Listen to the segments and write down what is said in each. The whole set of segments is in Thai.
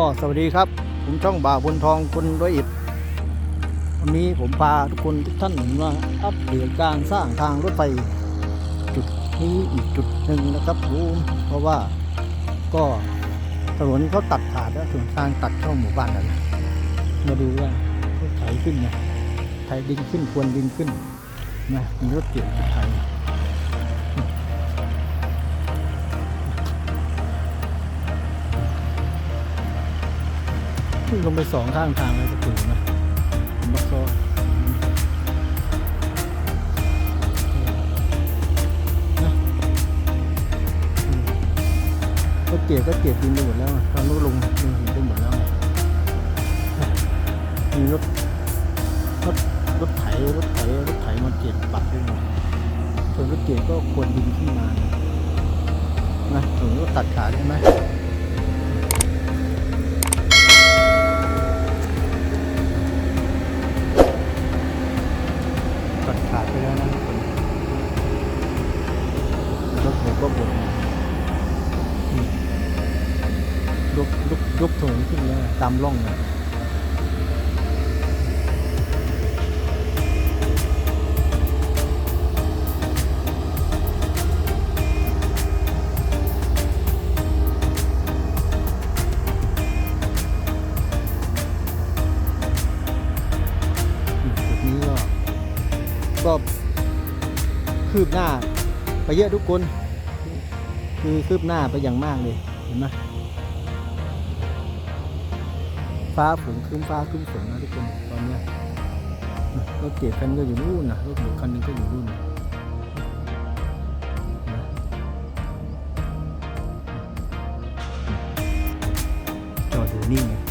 ก็สวัสดีครับ ผมช่องบ่าวบนทองคนร้อยอ็ดวันนี้ผมพาทุกคนทุกท่านมาอัปเดตการสร้างทางรถไฟจุดนี้อีกจุดหนึ่งนะครับผมเพราะว่าก็ถนนเขาตัดขาดแล้วถึงทางตัดเข้าหมู่บ้านแล้วนะมาดูว่าเขาไถขึ้นนะไถดินขึ้นควรดินขึ้นนะมีรถเกี่ยวไถ ลงไปสองข้างทางเลยจะถึงนะผมบักซอนะอืมก็เกลียดก็เกลียดดินไปหมดแล้วอะตอนนู้นลงลงหินไปหมดแล้วมีรถรถรถไถรถไถรถไถมาเกลียดปักด้วยนะส่วนรถเกลียดก็ควรดินขึ้นมานะนะถึงก็ตัดขาได้ไหม ขาดไปแล้วนะทุกคนรถผมก็บ่นยกยกยกถุงขึ้นแล้วตามร่องนะ ก็คืบหน้า ไปเยอะทุกคน คือคืบหน้าไปอย่างมากเลยเห็นไหมฟ้าฝนครึ้มฟ้าครึ้มฝนนะทุกคนตอนนี้รถเกียรคันก็อยู่นู่นนะรถหมูคันหนึงก็อยู่นู่นนะจอดอยู่นี่ไง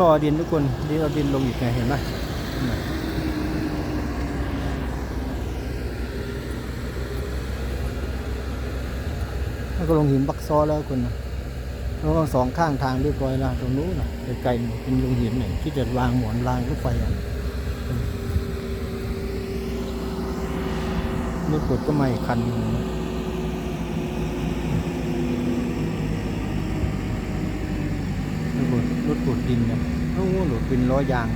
รอดินทุกคนดินเอาดินลงอีกไงเห็นไหมแล้วก็ลงหินบักซอแล้วคนนะแล้วก็สองข้างทางเรียบร้อยแล้วตรงนู้นนะไกลๆเป็นลงหินหนึ่งที่จะวางหมอนรางรถไฟอะรถกดก็ไม่คันหนึ่งนะ รถกดรถกดดินเนี่ยโอ้โหรถเป็นล้อยาง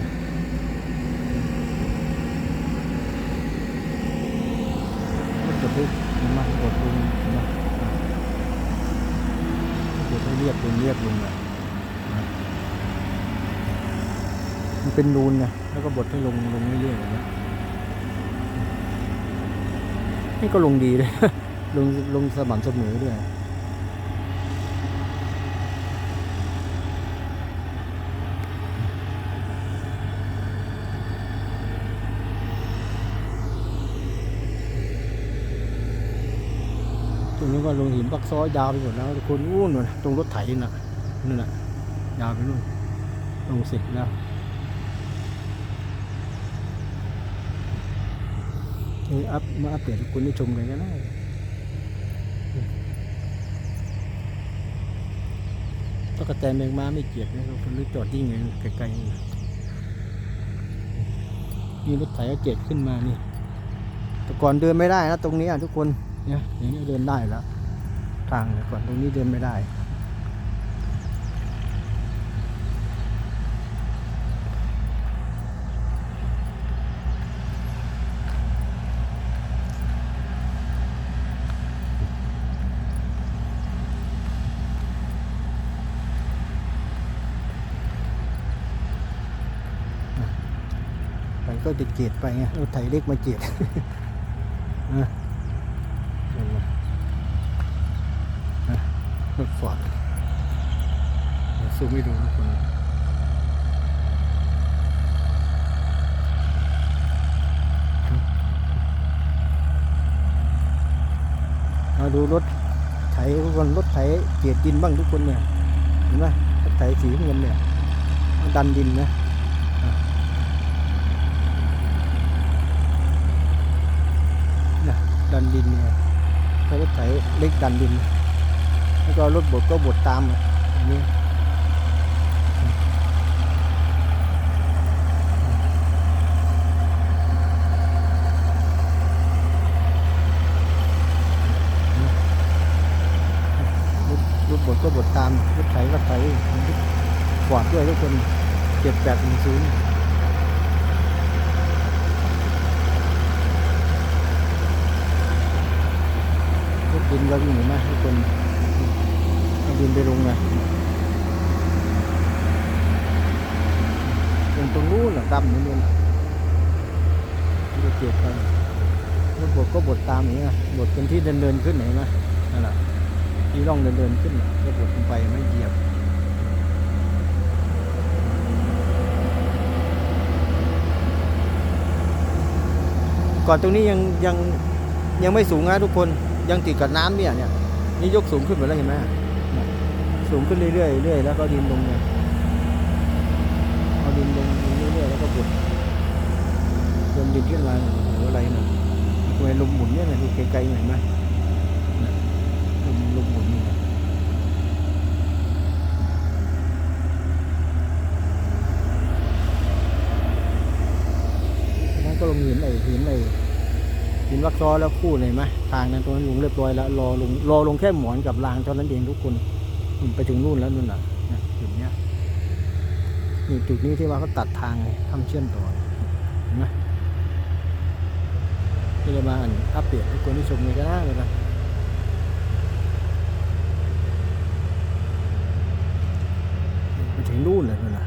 รถกดด้วยเห็นไหมกดลงนไหมกดให้เรียบลงเรียบลงเลยนะมันเป็นนูนไงแล้วก็บดให้ลงลงเรื่อยๆอย่างเงี้ยนี่ก็ลงดีเลยลงลงสม่ำเสมอด้วย ตรงนี้ก็ลงหินปักซ้อยยาวไปหมดแล้วทุกคนอู้นู่นตรงรถไถน่ะนั่นน่ะยาวไปนู่นลงเสร็จแล้วนี่อัพมาอัปเดตคุณได้ชมกันก็ได้ตะกะแตนแมงมาไม่เกียดนะครับคนนึกจอดยิ่งไงไกลๆนี่นี่รถไถก็เจ็ดขึ้นมานี่แต่ก่อนเดินไม่ได้นะตรงนี้อะทุกคน เนี่ยอย่างนี้เดินได้แล้ว ทางเนี่ยก่อนตรงนี้เดินไม่ได้ไปก็จะเกียดไปไงรถไถเล็กมาเกียดอะ ซูมให้ดูทุกคนมาดูรถไถทุกคนรถไถเกียดดินบ้างทุกคนเนี่ยเห็นไหมรถไถสีเงินเนี่ยมันดันดินนะดันดินเนี่ยรถไถเล็กดันดิน แล้วก็รถบดก็บดตามนี้ กวาดด้วยทุกคนเจ็ดแปดหนึ่งศูนย์รถดินก็วิ่งเห็นไหมทุกคนเอาดินไปลงไงตรงตรงนู้นน่ะดำนู่นน่ะที่เราเกียดไปรถบดก็บดตามอย่างนี้นะบดเป็นที่เดินเดินขึ้นเห็นไหมนั่นแหละที่ร่องเดินเดินขึ้นก็บดลงไปไม่เหยียบ ก่อนตรงนี้ยังยังยังไม่สูงนะทุกคนยังติดกับน้ำเนี่ยเนี่ยนี่ยกสูงขึ้นหมดแล้วเห็นไหมสูงขึ้นเรื่อยๆเรื่อยแล้วก็ดินลงเนี่ยเอาดินลงเรื่อยๆแล้วก็บดเติมดินขึ้นมาเนี่ยโอ้โหอะไรนะทำไมลมหมุนเนี่ยนะดูไกลๆเห็นไหมลมลมหมุนนี่นะแล้วก็ลงหินไอ้หินไอ้ หินวักซอแล้วคู่เลยไหมทางนั้นตรงนั้นลงเรียบร้อยแล้วรอลงรอลงแค่หมอนกับรางเท่านั้นเองทุกคนไปถึงนู่นแล้วนู่นน่ะเนี่ยจุดเนี้ยนี่จุดนี้ที่ว่าเขาตัดทางไงทำเชื่อมต่อเห็นไหมที่จะมาอันอัปเดตให้คนที่ชมเลยก็ได้เลยนะไปถึงนู่นเลยนู่นน่ะ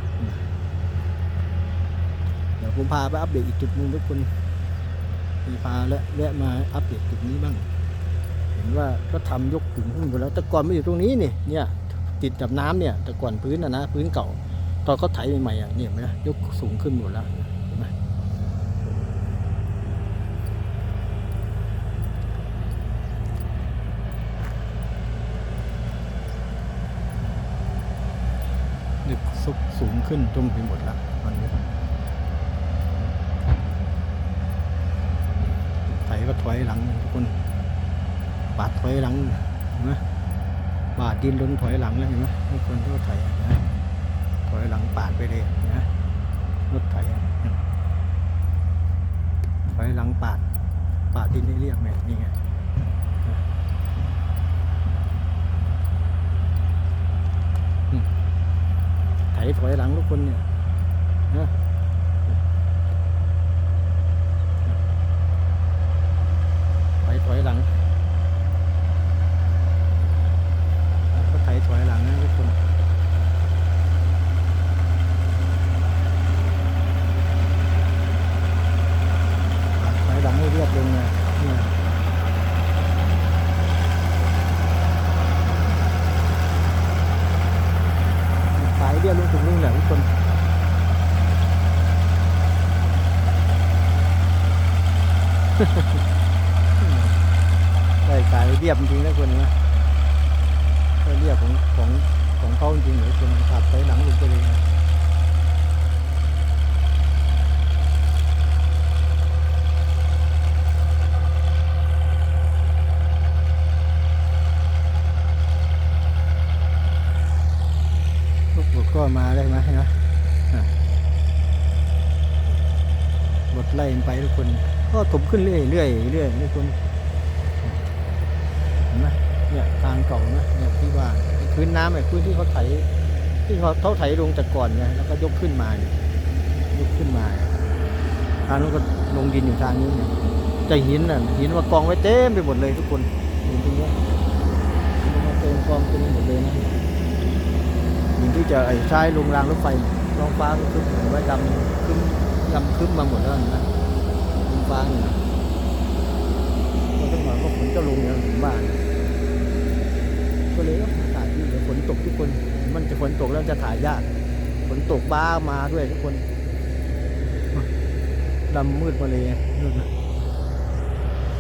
เดี๋ยวผมพาไปอัปเดตอีกจุดหนึงทุกคนีพาและแวะมาอัปเดตจุดนี้บ้าง เห็นว่าก็ทำยกถึงขึ้นไปแล้ว แต่ก่อนไม่อยู่ตรงนี้นี่เนี่ยติดกับน้ำเนี่ยแต่ก่อนพื้นนะนะพื้นเก่า ตอนเขาไถใหม่ๆอะเนี่ยเห็นไหมยกสูงขึ้นหมดแล้วเห็นไหมยกสูงขึ้นจมไปหมดแล้วตอนนี้ ไถ ก็ถอยหลังทุกคนปาดถอยหลังเห็นไหมบาดดินลงถอยหลังแล้วเห็นไหมทุกคนที่ว่าไถนะถอยหลังปาดไปเลยนะรถไถถอยหลังปาดปาดดินได้เรียบไหมนี่ไงไถถอยหลังทุกคนเนี่ยนะ ถอยถอยหลังก็ไถถอยหลังนะทุกคนถอยหลังให้เรียบลงนะเนี่ยสา ยเรียบลงตรงนี้แหละทุกคนได้สายเรียบจริงนะคนนะก็เรียบของของของเขาจริงหรือคนขับไปหลังลงไปเลยนะลู ก็มาได้ไหมนะบดไล่มันไปทุกคน ก็ถมขึ้นเรื่อยๆเรื่อยๆเรื่อยทุกคนเห็นไหมเนี่ยทางเก่านะเนี่ยที่ว่าพื้นน้ำไอ้พื้นที่เขาไถที่เขาเขาไถลงจากก่อนไงแล้วก็ยกขึ้นมาเนี่ยยกขึ้นมา ทางนู้นก็ลงดินอยู่ทางนี้เนี่ยจะหินน่ะหินมากองไว้เต็มไปหมดเลยทุกคนห็นตรงนี้มาเต็มกองเต็มไปหมดเลยนะ หินที่จะไอ้ใช้ลงรางรถไฟท้องฟ้าก็ขึ้นไว้ดำขึ้นดำขึ้นมาหมดแล้วนะท้องฟ้าเนี่ยก็ต้องมาก็ฝนจะลงอย่างถึงบ้านก็เลยองถ่ายที่เดี๋ยวฝนตกทุกคน มันจะฝนตกแล้วจะถ่ายยากฝนตกฟ้ามาด้วยทุกคนดำมืดมาเลยนู่นนะ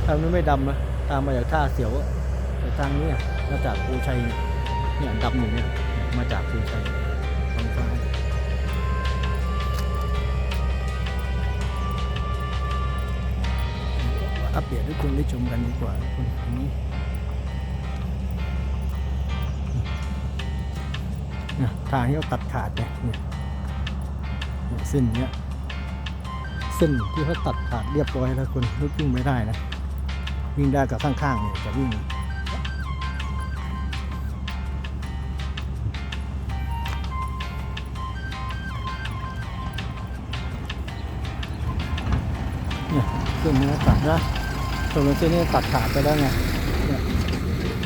ถ้ามันไม่ดำนะ ตามมาจากท่าเสียวอะทางนี้มาจากภูชัยเนี่ยเนี่ยดำอยู่เนี่ย มาจากภูชัยท้องฟ้าอัปเดตให้คุณได้ชมกันดีกว่าคุณนนี้ทางที่เขาตัดขาดเนี่ยเนี่ยเนี่ยเส้นเนี้ยเส้นที่เขาตัดขาดเรียบร้อยแล้วคุณวิ่งไม่ได้นะ วิ่งได้กับข้างๆเนี่ยจะวิ่ง เนี่ยเส้นนี้ตัดนะตรงเส้นนี้ตัดขาดไปแล้วไงเนี่ย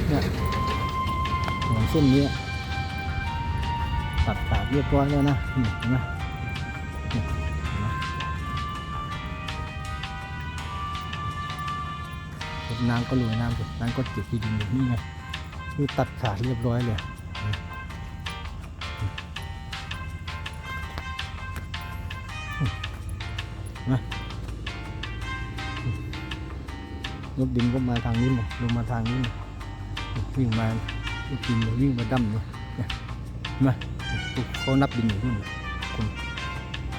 เนี่ยหมือนเส้นนี้ตัดขาดเรียบร้อยแล้วนะนี่เห็นไหมนี่เห็นไหมรดน้ำก็ลุยน้ำสิน้ำก็เก็บที่ดินอยู่นี่ไงนี่ตัดขาดเรียบร้อยเลยนะ ยกดินก็มาทางนี้เลยลงมาทางนี้เลยวิ่งมายกดินวิ่งมาดั้มเนี่ยเนี่ยเขานับดินอยู่นู่นน่คน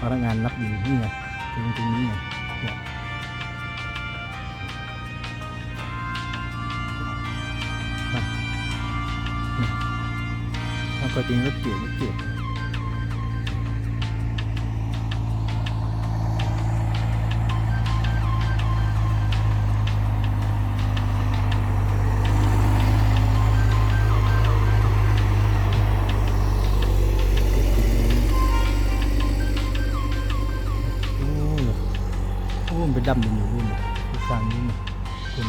พนักงานนับดินนี่ไงตรงตรงนี้ไงเนี่ยครับเนี่ยแล้วก็จริงรถเกี่ยวรถเกี่ยว ดั้มดินอยู่นู่นน่ะที่ทางนี้นะคุณ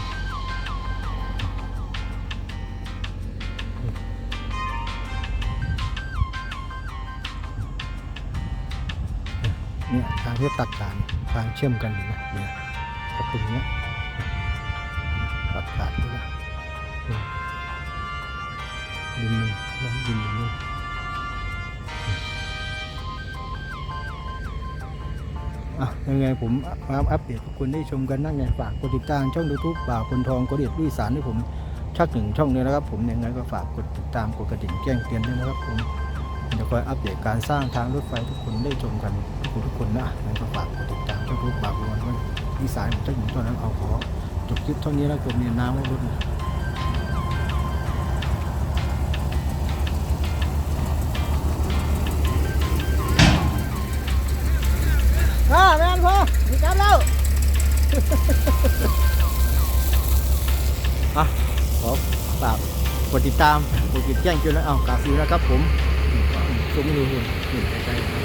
เนี่ยทางที่ตัดขาดเนี่ยทางเชื่อมกันเห็นไหมเนี่ยกระตุงเนี้ยตัดขาดด้วยนี่ยดินหนึ่งแล้วดินอยู่นู่ อะยังไงผมมาอัปเดตคุณได้ชมกันนั่นไงฝากกดติดตามช่องยูทูบบ่าวคนทองกดเดียดวิสารให้ผมชักหนึ่งช่องนี้นะครับ ผมยังไงก็ฝากกดติดตามกดกระดิ่งแจ้งเตือนด้วยนะครับผมเดี๋ยวคอยอัปเดตการสร้างทางรถไฟทุกคนได้ชมกันทุกคนทุกคนนะยังไงก็ฝากกดติดตามช่องยูทูบบ่าวคนทองวิสารผมชักหนึ่งช่องนั้นเอาขอจบคลิปเท่านี้แล้วผมมีน้ำให้รถนะอ่า ดติดตามกดติดแจ้งเตือนแล้วเอากาฟิวนะครับผมชมดูหุ่นหุ่นใกล้ๆ